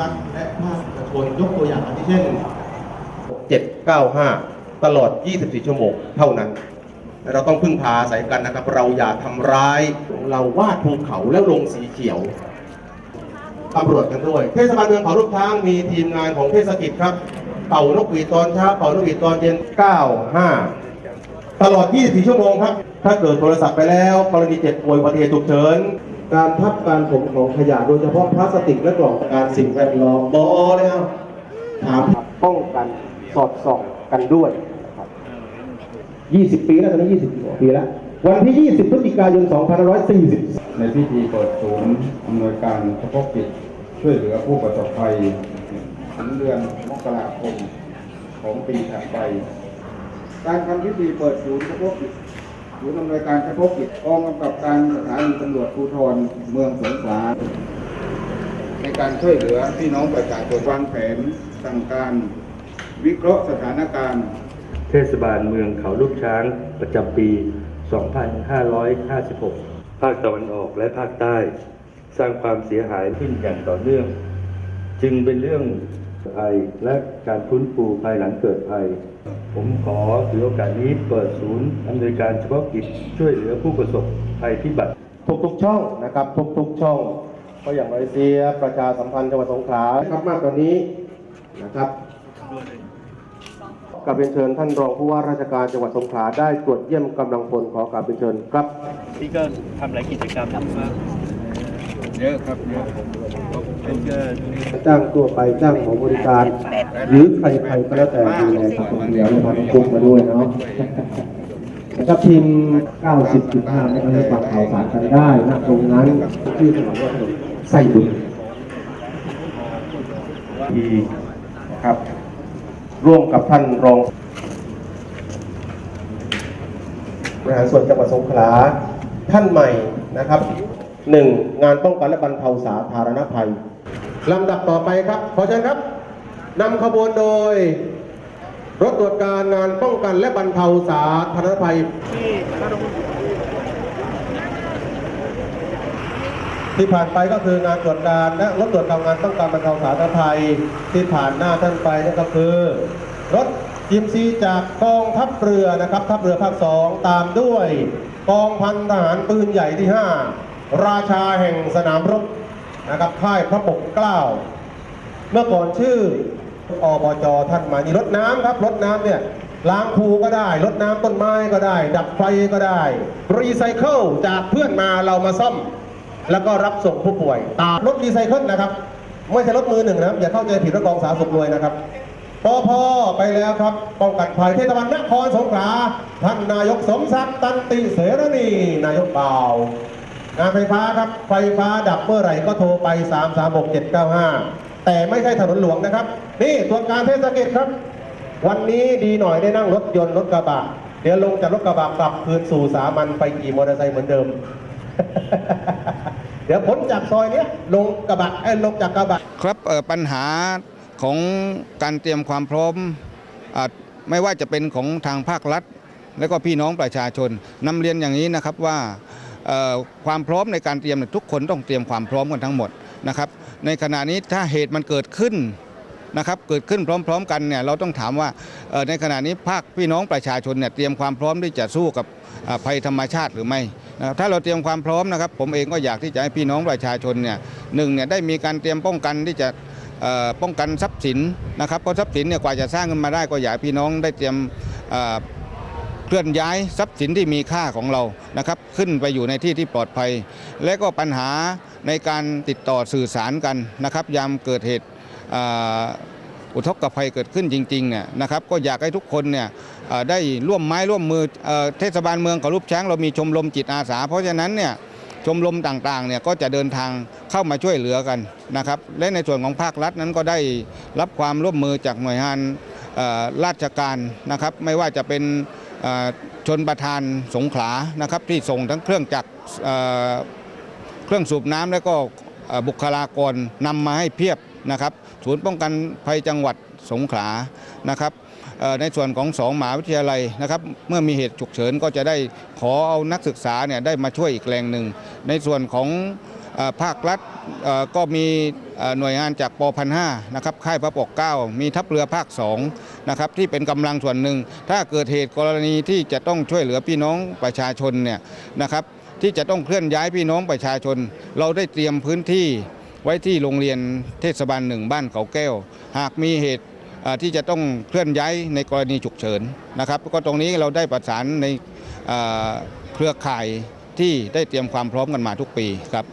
รัฐและภาคเอกชนยกตัวอย่างอาทิเช่น 795 ตลอด 24 ชั่วโมงเท่านั้น เราต้องพึ่งพาอาศัยกันนะครับ เราอย่าทำร้าย เราวาดภูเขาแล้วลงสีเขียวตำรวจกันด้วย เทศบาลเมืองเขาลูกช้างมีทีมงานของเทศกิจครับ เป่านกหวีดตอนเช้า เป่านกหวีดตอนเย็น 95 ตลอด 24 ชั่วโมงครับ ถ้าเกิดโทรศัพท์ไปแล้ว กรณีเจ็บป่วยอุบัติเหตุฉุกเฉิน การทับการถมของขยะโดยเฉพาะพลาสติกและกล่องการสิ่งแวดล้อมบอเลยครับถามป้องกันสอดส่องกันด้วยนะครับ20 ปีแล้วตอนนี้20กว่าปีแล้ว วันที่ 20 พฤศจิกายน 2540 ในพิธีเปิดศูนย์อำนวยการเฉพาะกิจช่วยเหลือผู้ประสบภัยถึงเดือนมกราคมของปีถัดไป การทำพิธีเปิดศูนย์เฉพาะกิจ ศูนย์อำนวยการเฉพาะกิจกองกำกับการสถานีตำรวจภูธรเมืองสงขลาในการช่วยเหลือพี่น้องประชาชนวางแผนสั่งการ วิเคราะห์สถานการณ์ เทศบาลเมืองเขาลูกช้างประจำปี 2556 ภาคตะวันออกและภาคใต้ สร้างความเสียหายขึ้นอย่างต่อเนื่อง จึงเป็นเรื่อง ภัย และการฟื้นฟูภายหลังเกิดภัย ผมขอถือโอกาสนี้เปิดศูนย์อำนวยการเฉพาะกิจช่วยเหลือผู้ประสบภัยพิบัติ ทุกๆช่องนะครับ ทุกๆช่อง ก็อย่างมาเลเซียประชาสัมพันธ์จังหวัดสงขลานะครับมากกว่านี้นะครับกราบเรียนเชิญท่านรองผู้ว่าราชการจังหวัดสงขลาได้ตรวจเยี่ยมกำลังพลขอกราบเรียนเชิญครับนี่ก็ทำหลายกิจกรรมมาก เยอะครับเยอะจ้างตัวไปจ้างของบริการ หรือใครๆก็แล้วแต่ดูแลครับเดี๋ยวนะครับคุกมาด้วยเนาะนะครับทีม 90.5ไม่ต้องให้ฟังข่าวสารกันได้นะตรงนั้นชื่อถนนว่าถนนไส้บุญทีครับ ร่วมกับท่านรองบริหารส่วนจังหวัดสงขลาท่านใหม่นะครับ หนึ่งงานป้องกันและบรรเทาสาธารณภัยลำดับต่อไปครับ ขอเชิญครับนำขบวนโดย รถตรวจการงานป้องกันและบรรเทาสาธารณภัยที่ผ่านไปก็คืองานตรวจการและรถตรวจการงานป้องกันบรรเทาสาธารณภัยที่ผ่านหน้าท่านไปนั่นก็คือ รถจิมซีจากกองทัพเรือนะครับทัพเรือภาคสองตามด้วย กองพันทหารปืนใหญ่ที่ 5 ราชาแห่งสนามรบนะครับค่ายพระปกเกล้า เมื่อก่อนชื่ออบจท่านมานี่รถน้ำครับรถน้ำเนี่ยล้างภูก็ได้รถน้ำต้นไม้ก็ได้ ดับไฟก็ได้ รีไซเคิลจากเพื่อนมาเรามาซ่อม แล้วก็รับส่งผู้ป่วย ตามรถรีไซเคิลนะครับ ไม่ใช่รถมือหนึ่งนะอย่าเข้าใจผิดรถกองสาธารณสุขรวยนะครับปอพไปแล้วครับป้องกันภัยเทศบาลนครสงขลาท่านนายกสมศักดิ์ตันติเสรณีนายกเป่า งานไฟฟ้าครับไฟฟ้าดับเมื่อไหร่ก็โทรไป 3 3 6 7 9 5 แต่ไม่ใช่ถนนหลวงนะครับ นี่ตัวการเทศกิจครับ วันนี้ดีหน่อยได้นั่งรถยนต์รถกระบะเดี๋ยวลงจากรถกระบะกลับคืนสู่สามัญไปขี่มอเตอร์ไซค์เหมือนเดิม เดี๋ยวพ้นจากซอยเนี้ยลงกระบะเอ้ลงจากกระบะ ครับปัญหาของการเตรียมความพร้อมอไม่ว่าจะเป็นของทางภาครัฐ และก็พี่น้องประชาชนนำเรียนอย่างนี้นะครับว่า ความพร้อมในการเตรียมเนี่ยทุกคนต้องเตรียมความพร้อมกันทั้งหมดนะครับในขณะนี้ถ้าเหตุมันเกิดขึ้นนะครับเกิดขึ้นพร้อม ๆ กันเนี่ยเราต้องถามว่าในขณะนี้ภาคพี่น้องประชาชนเนี่ยเตรียมความพร้อมที่จะสู้กับภัยธรรมชาติหรือไม่นะครับถ้าเราเตรียมความพร้อมนะครับ ผมเองก็อยากที่จะให้พี่น้องประชาชนเนี่ยหนึ่งเนี่ยได้มีการเตรียมป้องกันที่จะป้องกันทรัพย์สินนะครับเพราะทรัพย์สินเนี่ยกว่าจะสร้างขึ้นมาได้ก็อยากพี่น้องได้เตรียม เคลื่อนย้ายทรัพย์สินที่มีค่าของเรานะครับขึ้นไปอยู่ในที่ที่ปลอดภัย และก็ปัญหาในการติดต่อสื่อสารกันนะครับ ยามเกิดเหตุอุทกภัยเกิดขึ้นจริงๆเนี่ยนะครับก็อยากให้ทุกคนเนี่ยได้ร่วมไม้ร่วมมือเอ่อเทศบาลเมืองเขารูปช้างเรามีชมรมจิตอาสา เพราะฉะนั้นเนี่ยชมรมต่างๆเนี่ยก็จะเดินทางเข้ามาช่วยเหลือกันนะครับและในส่วนของภาครัฐนั้นก็ได้รับความร่วมมือจากหน่วยงานราชการนะครับ ไม่ว่าจะเป็น ชนประธานสงขลานะครับที่ส่งทั้งเครื่องจักรเเครื่องสูบน้ำและก็บุคลากรนำมาให้เพียบนะครับ ศูนย์ป้องกันภัยจังหวัดสงขลานะครับในส่วนของสองมหาวิทยาลัยนะครับ เมื่อมีเหตุฉุกเฉินก็จะได้ขอเอานักศึกษาเนี่ยได้มาช่วยอีกแรงหนึ่งในส่วนของ ภาครัฐก็มีหน่วยงานจากปพันห้านะครับค่ายพระปกเก้ามีทัพเรือภาคสองนะครับที่เป็นกำลังส่วนหนึ่ง ถ้าเกิดเหตุกรณีที่จะต้องช่วยเหลือพี่น้องประชาชนเนี่ยนะครับที่จะต้องเคลื่อนย้ายพี่น้องประชาชน เราได้เตรียมพื้นที่ไว้ที่โรงเรียนเทศบาลหนึ่งบ้านเขาแก้ว หากมีเหตุที่จะต้องเคลื่อนย้ายในกรณีฉุกเฉินนะครับก็ตรงนี้เราได้ประสานในเครือข่ายที่ได้เตรียมความพร้อมกันมาทุกปีครับ